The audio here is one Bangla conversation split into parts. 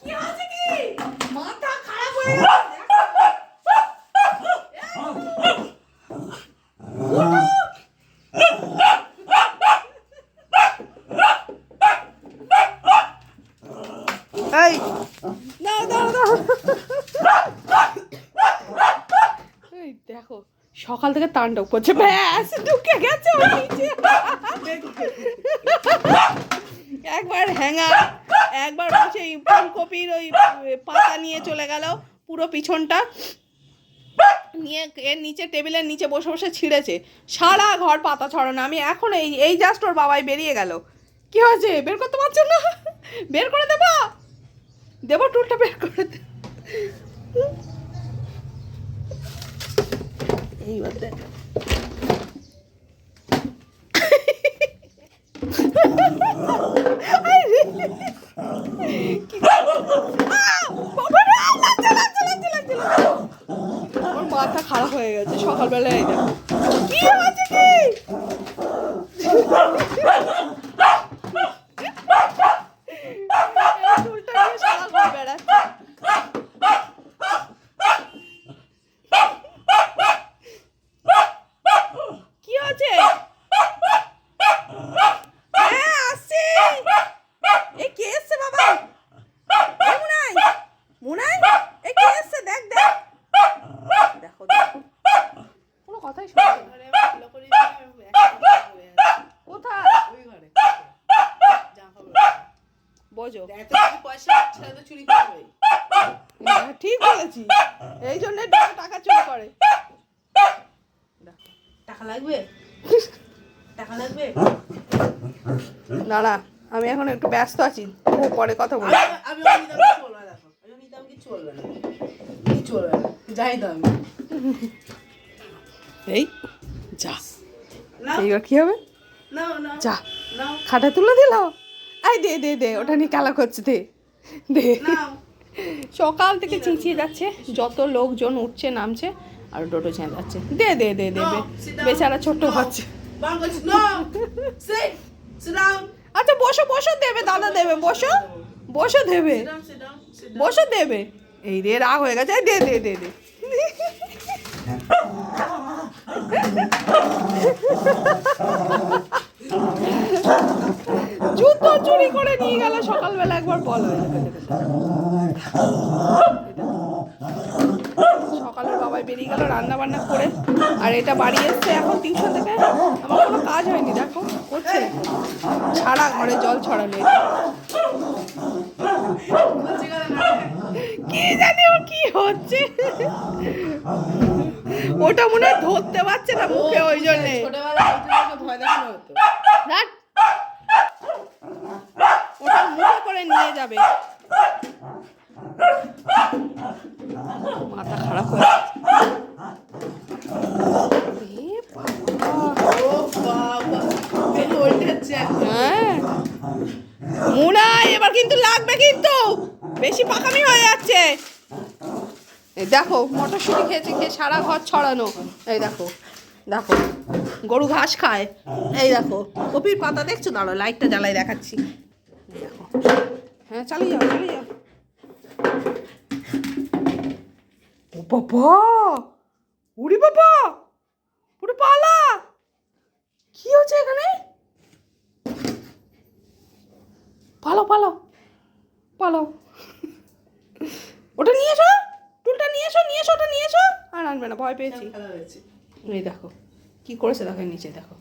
কি হয়েছে কি? মাথা খারাপ হয়ে গেছে। দেখো। দাও দাও দাও এই দেখো সকাল থেকে তাণ্ডব করছে। ব্যাস ঢুকে গেছে নিচে। একবার হ্যাঙ্গার একবার সেই ফুলকপির ওই পাতা নিয়ে চলে গেল পুরো পিছনটা। নিয়ে এর নিচে টেবিলের নিচে বসে বসে ছিঁড়েছে। সারা ঘর পাতা ছড়ানো। আমি এখন এই এই জাস্ট ওর বাবাই বেরিয়ে গেল। কি হয়েছে? বের করতে পারছেন না? বের করে দেবো? দেবো টুলটা বের করে দে। এইবার দেখ বাবা রে, লাগছে, লাগছে, লাগছে, লাগছে, লাগছে। ওর মাথা খারাপ হয়ে গেছে সকালবেলা এই দেখো কি হয়েছে কি এই চুলটা নিয়ে সারা ঘর বেড়াচ্ছে। কি হয়েছে হ্যাঁ আসছি এ কে এসছে বাবা এ মুনাই মুনাই এ কে এসছে দেখ দেখ দেখো দেখো কোনো কথাই শুনছে না কোথায় বোঝো হ্যাঁ, বলেছি এই জন্য টাকা চুরি করে। টাকা লাগবে? টাকা লাগবে? না আমি এখন একটু ব্যস্ত আছি। ও পরে কথা বলব। আমি আমি নিতাম চলবে না দেখো। আমি নিতাম কি চলবে না। যাই তো আমি। এই যা। এইবার কি হবে? যা। খাটা তুলে দিল আই দে দে দে। ওটা নিয়ে খেলা করছে দে। দে। সকাল থেকে চেঁচিয়ে যাচ্ছে যত লোকজন উঠছে নামছে আর ডোটো যাচ্ছে দে দে দে দে বেচারা ছোট্ট. হচ্ছে আচ্ছা বসো বসো দেবে দাদা দেবে বসো বসো দেবে বসো দেবে। এই রে রাগ হয়ে গেছে দে দে দে দে। চুরি করে নিয়ে গেল সকালবেলা একবার বলো। সকালে বাবাই বেরিয়ে গেল রান্না বান্না করে আর এটা বাড়ি এসছে এখন টিউশন থেকে আমার কোনো কাজ হয়নি দেখো করছে ছাড়া ঘরে জল ছড়ানো। কি জানি ওর কি হচ্ছে ওটা মনে হয় ধরতে পারছে না মুখে ওই জন্যে ছোটবেলায় ভয় দেখানো হতো। ওটা মুখে করে নিয়ে যাবে। মাথা খারাপ হয়ে এবার কিন্তু লাগবে কিন্তু। বেশি পাকামি হয়ে যাচ্ছে। দেখো, মটরশুঁটি খেয়েছে, খেয়ে সারা ঘর ছড়ানো। এই দেখো দেখো, গরু ঘাস খায়। এই দেখো, কপির পাতা দেখছ? দাঁড়ো লাইটটা জ্বালাই দেখাচ্ছি। হ্যাঁ চালিয়ে যাও চালিয়ে যাও। ও বাবা! উড়ি বাবা! পুরো পালা! কি হচ্ছে এখানে? পালো পালো পালো ওটা নিয়ে এসো টুলটা নিয়ে এসো নিয়ে এসো ওটা নিয়ে এসো। আর আনবে না ভয় পেয়েছি। এই দেখো কি করেছে দেখো নিচে দেখো।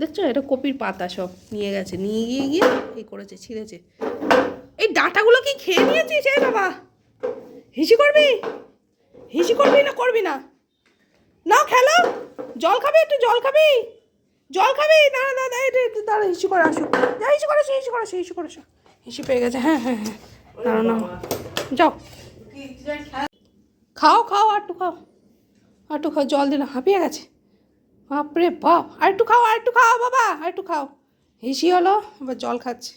দেখছ? এটা কপির পাতা সব নিয়ে গেছে। নিয়ে গিয়ে গিয়ে এই করেছে, ছিঁড়েছে। এই ডাঁটাগুলো কি খেয়ে নিয়েছিস? এই বাবা! হিসি করবি? হিসি করবি না করবি না? নাও খেলো। জল খাবি একটু, জল খাবি। জল খাবি? দাঁড়া দাঁড়া দাঁড়া, একটু একটু, দাঁড়া, হিসু করে আসো। যা, হিসু করে আসো, হিসু করে আসো, হিসু করে আসো। হিসু পেয়ে গেছে। হ্যাঁ হ্যাঁ হ্যাঁ। দাঁড়া না যাও। খাও খাও একটু খাও। একটু খাও, জল দিলে হাঁপিয়ে গেছে। বাপরে বাপ, আর একটু খাও, আর একটু খাও বাবা, আর একটু খাও। হিসি হলো, এবার জল খাচ্ছে।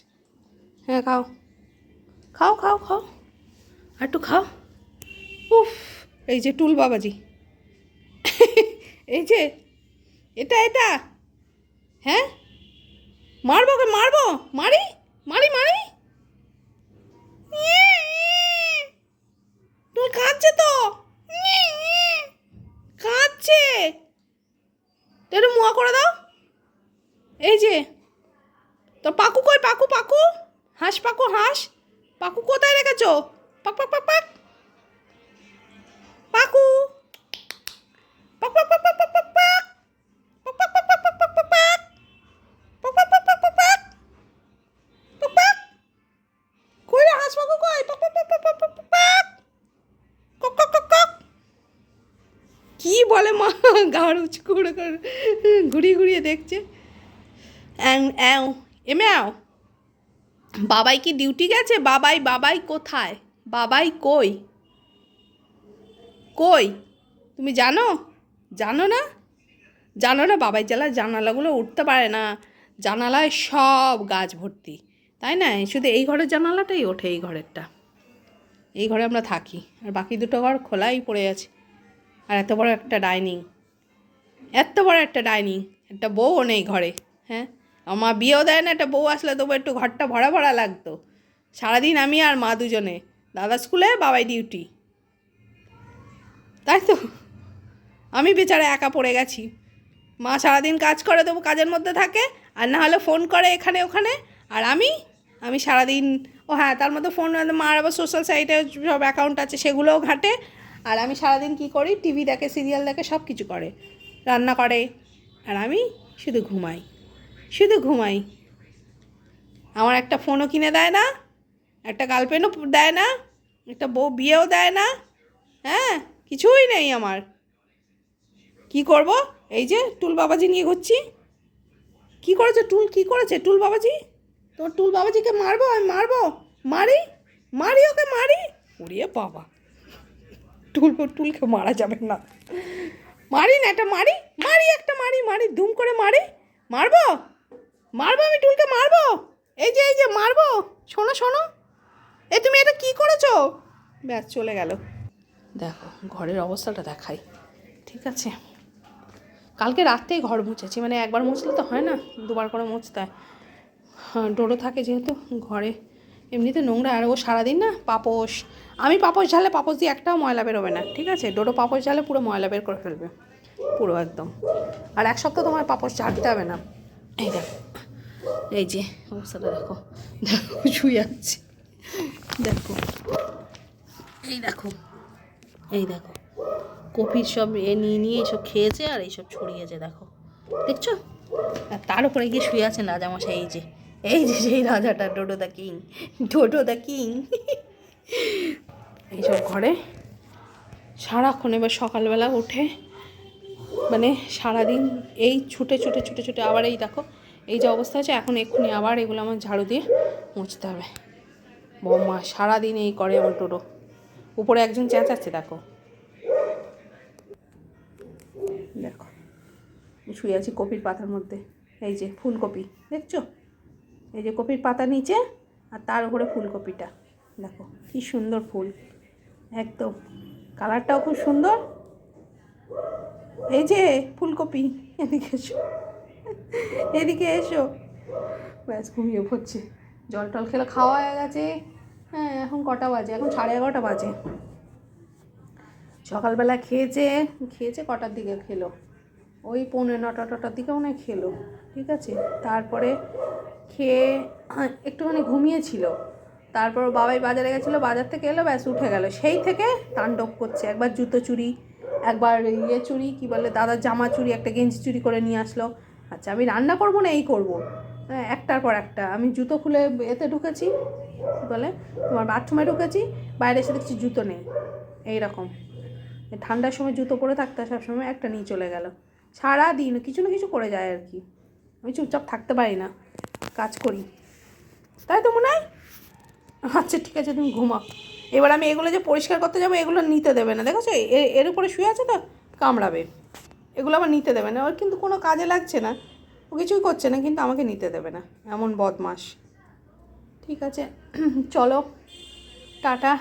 হ্যাঁ খাও। খাও খাও খাও। আর একটু খাও। উফ, এই যে টুল বাবাজি। এই যে, এটা এটা। হ্যাঁ? মারবো কে? মারবো? মারি? মারি মারি? একটু মুয়া করে দাও। এই যে, তো পাকু কই? পাকু পাকু। হাঁস পাকু হাঁস। পাকু কোথায় রেখেছো? পাক পাক পাক পাক। বলে মা গাড় উঁচু করে, ঘুরিয়ে ঘুরিয়ে দেখছে। অ্যাং অ্যাও। এম্যাও বাবাই কি ডিউটি গেছে? বাবাই বাবাই কোথায়? বাবাই কই? কই? তুমি জানো? জানো না? জানো না, বাবাই জেলার জানালাগুলো উঠতে পারে না। জানালায় সব গাছ ভর্তি। তাই না? শুধু এই ঘরের জানালাটাই ওঠে, এই ঘরেরটা। এই ঘরে আমরা থাকি। আর বাকি দুটো ঘর খোলাই পড়ে আছে। আর এত বড় একটা ডাইনিং। এত বড় একটা ডাইনিং। একটা বউও নেই ঘরে হ্যাঁ? আমার বিয়েও দেয় না, একটা বউ আসলে তবু একটু ঘরটা ভরা ভরা লাগতো। সারাদিন আমি আর মা দুজনে, দাদা স্কুলে, বাবাই ডিউটি। তাই তো? আমি বেচারা একা পড়ে গেছি। মা সারাদিন কাজ করে, তবু কাজের মধ্যে থাকে, আর না হলে ফোন করে এখানে, ওখানে। আর আমি আমি সারাদিন, ও হ্যাঁ তার মধ্যে ফোন মার আবার সোশ্যাল সাইটে সব অ্যাকাউন্ট আছে, সেগুলোও ঘাটে। আর আমি সারাদিন কি করি? টিভি দেখে সিরিয়াল দেখে সব কিছু করে। রান্না করে। আর আমি শুধু ঘুমাই। শুধু ঘুমাই। আমার একটা ফোনও কিনে দেয় না, একটা গার্লফ্রেন্ডও দেয় না, একটা বউ বিয়েও দেয় না হ্যাঁ? কিছুই নেই আমার। কি করব? এই যে টুল বাবাজি নিয়ে ঘুরছি। কি করেছে টুল? কি করেছে টুল বাবাজি? তোর টুল বাবাজিকে মারবো? আমি মারবো? মারি? মারি ওকে মারি? উড়িয়ে বাবা। টুল টুলকে মারা যাবে না। মারি না, একটা মারি মারি, একটা মারি মারি, দুম করে মারি। মারবো? মারবো আমি টুলকে, মারবো? এই যে এই যে, মারবো? শোনো শোনো। এ, তুমি এটা কি করেছ? ব্যাস, চলে গেল। দেখো, ঘরের অবস্থাটা দেখাই। ঠিক আছে? কালকে রাত্রেই ঘর মুছেছি মানে একবার মুছলে তো হয় না, দুবার করে মুছতে হয়। হ্যাঁ ডোরো থাকে যেহেতু, ঘরে এমনিতে নোংরা, আর ও সারাদিন না পাপোশ। আমি পাপোশ ঝালে, পাপোশ দিয়ে একটাও ময়লা বেরোবে না, ঠিক আছে? ডোরো পাপোশ ঝালে পুরো ময়লা বের করে ফেলবে, পুরো একদম। আর এক সপ্তাহ তোমার পাপোশ ঝাড়তে হবে না। এই দেখো, এই যে অবস্থাটা দেখো দেখো, শুয়ে আছে। দেখো, এই দেখো এই দেখো কপির সব এ নিয়ে নিয়ে এসব খেয়েছে আর এইসব ছড়িয়েছে, দেখো। দেখছ? আর তার উপরে গিয়ে শুয়ে আছেন রাজামশাই এই যে। এই যে সেই রাজাটা, Dodo the king, Dodo the king. এইসব ঘরে সারাক্ষণ এবার সকালবেলা উঠে মানে সারাদিন এই ছুটে ছুটে ছুটে ছুটে আবার এই দেখো, এই যে অবস্থা আছে, এখন এক্ষুনি আবার এগুলো আমার ঝাড়ু দিয়ে মুছতে হবে। বৌমা সারাদিন এই করে আমার টোটো উপরে একজন চেঁচাচ্ছে, দেখো। দেখো, শুয়ে আছি কপির পাতার মধ্যে। এই যে ফুলকপি, দেখছ? এই যে কপির পাতা নিচে আর তার উপরে ফুলকপিটা। দেখো, কি সুন্দর ফুল। একদম। কালারটাও খুব সুন্দর। এই যে ফুলকপি, এদিকে এসো। এদিকে এসো। ব্যাস, ঘুমিয়ে পড়ছে। জল টল খেলে খাওয়া হয়ে গেছে। হ্যাঁ এখন কটা বাজে? এখন সাড়ে এগারোটা বাজে। সকালবেলা খেয়েছে খেয়েছে কটার দিকে খেলো? ওই পৌনে নটা টটার দিকে মনে খেলো, ঠিক আছে? তারপরে খেয়ে একটুখানি ঘুমিয়েছিল। তারপর বাবাই বাজারে গেছিল, বাজার থেকে এলো, ব্যাস উঠে গেল। সেই থেকে তাণ্ডব করছে, একবার জুতো চুরি, একবার ইয়ে চুরি, কি বলে, দাদার জামা চুরি, একটা গেঞ্জি চুরি করে নিয়ে আসলো। আচ্ছা আমি রান্না করব না এই করব? হ্যাঁ একটার পর একটা। আমি জুতো খুলে এতে ঢুকেছি, কি বলে, তোমার বাথরুমে ঢুকেছি, বাইরে এসে দেখছি জুতো নেই এই রকম ঠান্ডার সময় জুতো পরে থাকতে সবসময়, একটা নিয়ে চলে গেল। সারা দিন কিছু না কিছু করে যায় আর কি। আমি চুপচাপ থাকতে পারি না, কাজ করি। তাই তো মনে হয়? আচ্ছা ঠিক আছে, তুমি ঘুমাও। এবার আমি এগুলো যে পরিষ্কার করতে যাব, এগুলো নিতে দেবে না। দেখেছ? এর উপরে শুয়ে আছে তো? কামড়াবে। এগুলো আবার নিতে দেবে না। ওর কিন্তু কোনো কাজে লাগছে না। ও কিছুই করছে না, কিন্তু আমাকে নিতে দেবে না। এমন বদমাস ঠিক আছে, চলো। টাটা।